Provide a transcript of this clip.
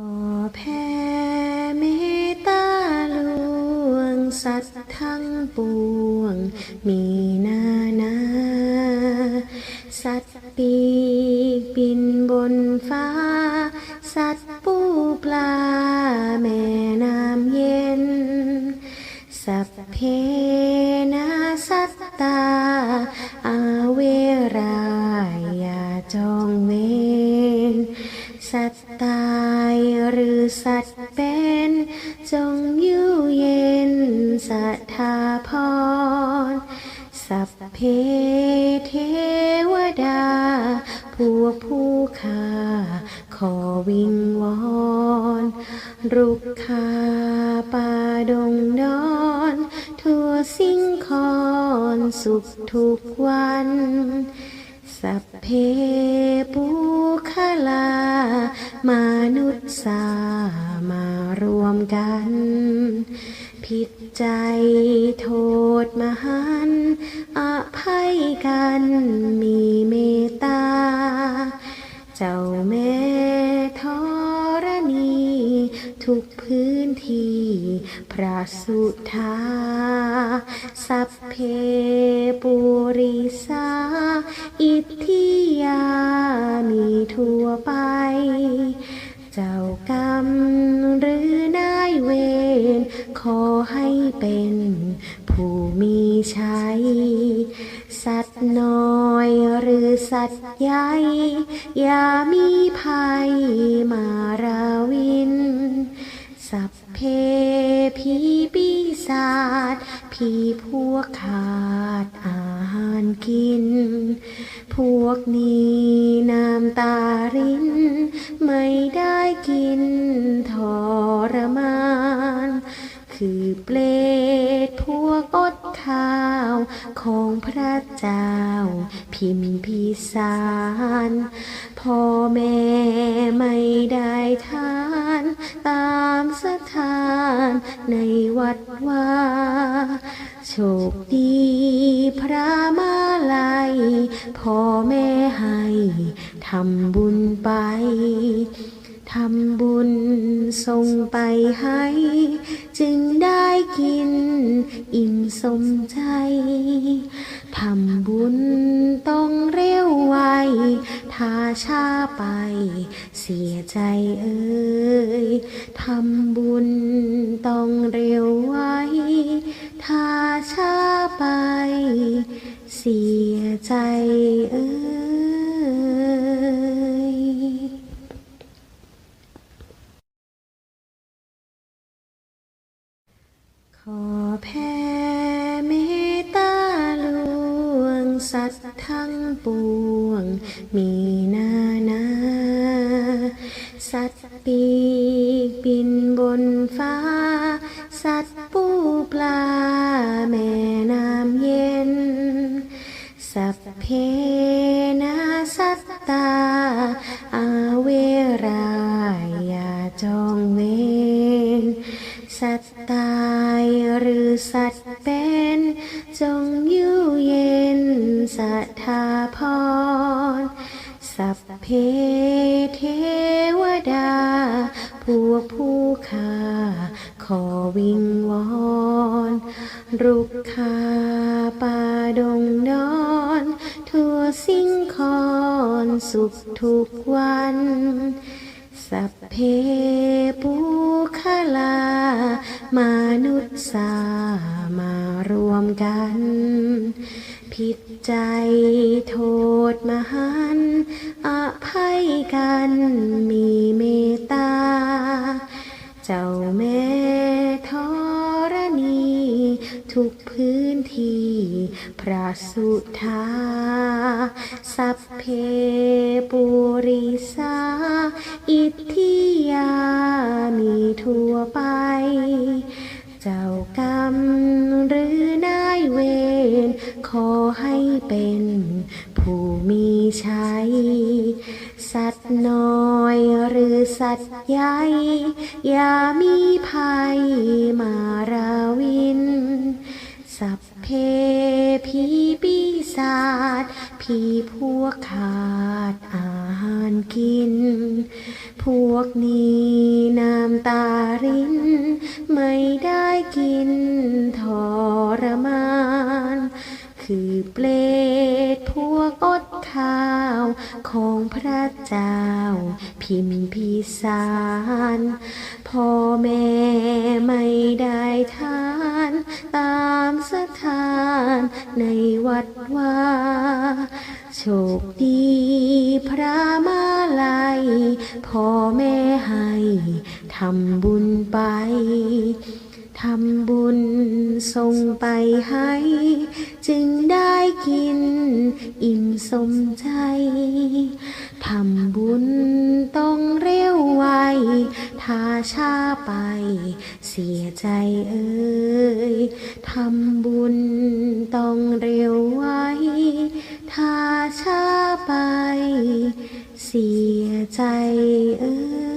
ขอแผ่เมตตาลวง สัตว์ทั้งปวง มีนานา สัตว์ปีกบินบนฟ้า สัทธาพร สัพเพเทวดาพวกผู้ค่าขอวิงวอนรุกขาป่าดงดอน ทั่วสิ่งคอนสุขทุกวัน สัพเพปุคลามนุษย์สามารวมกัน ผิดใจโทษมหันอภัยกันมีเมตตา เจ้าแม่ธรณี ทุกพื้นที่ พระสุธา สัพเพป เป็นผู้มีชัย สัตว์น้อยหรือสัตว์ใหญ่ อย่ามีภัยมาราวิน สัพเพผีปีศาจผีพวกขาดอาหารกิน พวกนี้น้ำตาริน ไม่ได้กินทรมาน คือเปร จ้า พิมพิสารพ่อแม่ไม่ได้ทาน ตามสถานในวัดว่าโชคดีพระมาลัยพ่อแม่ให้ทำบุญไปทำบุญส่งไปให้ จึงได้กิน อิ่มสมใจ ทำบุญต้องเร็วไวถ้าช้าไป เสียใจเอ่ยทำบุญต้องเร็วไวถ้าช้าไป เสียใจเอ่ยขอแผ่ มีนานาสัตว์ปีกบินบนฟ้า สัตว์ปูปลา แม่น้ำเย็น สัพเพนาสัตตา อาเวรายอย่าจองเวรสัตว์ตายหรือสัตว์เป็น จงอยู่เย็นสัทธาพร เพเทวดา พวกผู้ค่าขอวิงวอนรุกขาป่าดงดอน ทั่วสิ่งคอนสุขทุกวัน สัพเพปุคลา มนุษย์สามารวมกัน ผิดใจโทษมหันต์ กันมีเมตตา เจ้าแม่ธรณี ทุกพื้นที่ พระสุธา สัพเพปุริสา อิทธิยา มีทั่วไป เจ้ากรรมหรือนายเวรขอให้เป็นผู้มีชัย สัตว์น้อยหรือสัตว์ใหญ่ อย่ามีภัยมาราวิน สัพเพผีปีศาจผีพวกขาดอาหารกิน พวกนี้น้ำตาริน ไม่ได้กินทรมาน คือเปลดพวกอด ข้าวของพระเจ้า พิมพิสารพ่อแม่ไม่ได้ทาน ตามสถานในวัดว่าโชคดีพระมาลัยพ่อแม่ให้ทำบุญไปทำบุญส่งไปให้ จึงได้กินอิ่ม สมใจ ทำบุญต้องเร็วไว ถ้าช้าไป เสียใจเอ่ยทำบุญต้องเร็วไว ถ้าช้าไป เสียใจเอ่ย